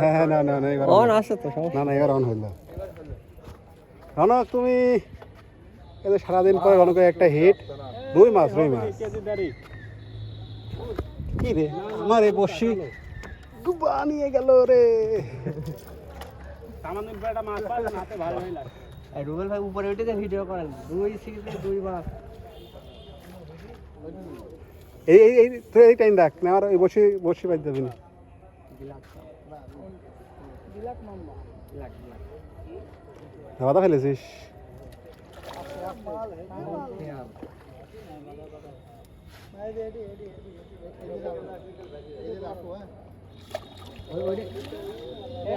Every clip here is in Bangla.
হ্যাঁ হ্যাঁ না না না এবার অন তো না না এবার অন হইল রনক তুমি এই সারাদিন পরে রনকের একটা হিট রুই মাছ রুই মাছ। কি রে আমার এই বসি। ডুবা নিয়ে গেল রে। রুবেল ভাই উপরে উঠে ভিডিও করেন দুই সিরিজে দুই মাস এই এই এই তুই এই টাইম রাখ না আমার এই বসি বসি যাবি না। বাধা ফেলেছিস ওই তো।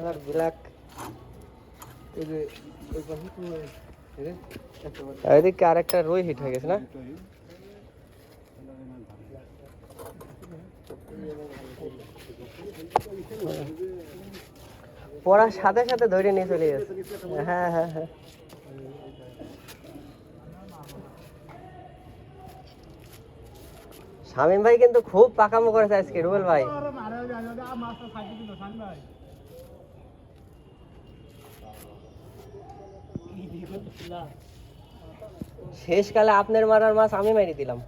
আর ব্ল্যাক এদিকে আরেকটা রুই হিট হয়ে গেছে না? পড়ার সাথে সাথে ধরে নিয়ে চলে গেছে। হ্যাঁ হ্যাঁ হ্যাঁ। শামীম ভাই কিন্তু খুব পাকামো করেছে আজকে রুবেল ভাই। শেষকালে আপনার মারার মাছ আমি মেরে দিলাম।